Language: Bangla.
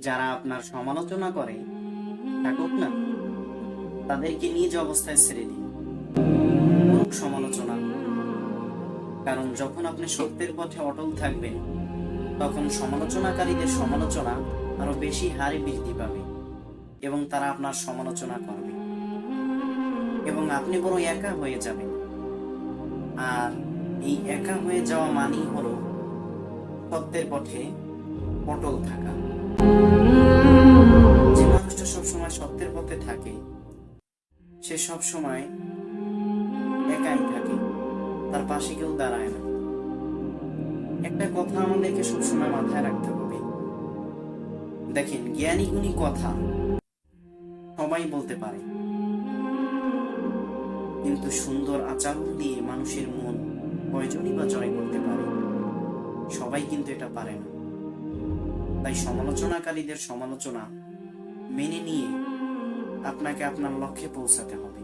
যারা আপনার সমালোচনা করে, থাকুক না, তাদেরকে নিজ অবস্থায় ছেড়ে দিন। সমালোচনা। কারণ যখন আপনি সত্যের পথে অটল থাকবেন, তখন সমালোচনাকারীদের সমালোচনা আরও বেশি হারে বৃদ্ধি পাবে এবং তারা আপনার সমালোচনা করবে। এবং আপনি বড় একা হয়ে যাবেন। আর এই একা হয়ে যাওয়া মানেই হলো সত্যের পথে অটল থাকা। যে মানুষটা সবসময় সত্যের পথে থাকে। সে সব সময় একাই থাকে। তার পাশে কেউ দাঁড়ায় না। একটা কথা আমাদেরকে সবসময় মাথায় রাখতে হবে। দেখেন, জ্ঞানী গুণী কথা সবাই বলতে পারে। কিন্তু সুন্দর আচরণ দিয়ে মানুষের মন কয়জনই বা জয় করতে পারে? সবাই কিন্তু এটা পারে না। তাই সমালোচনাকারীদের সমালোচনা মেনে নিয়ে আপনাকে আপনার লক্ষ্যে পৌঁছাতে হবে।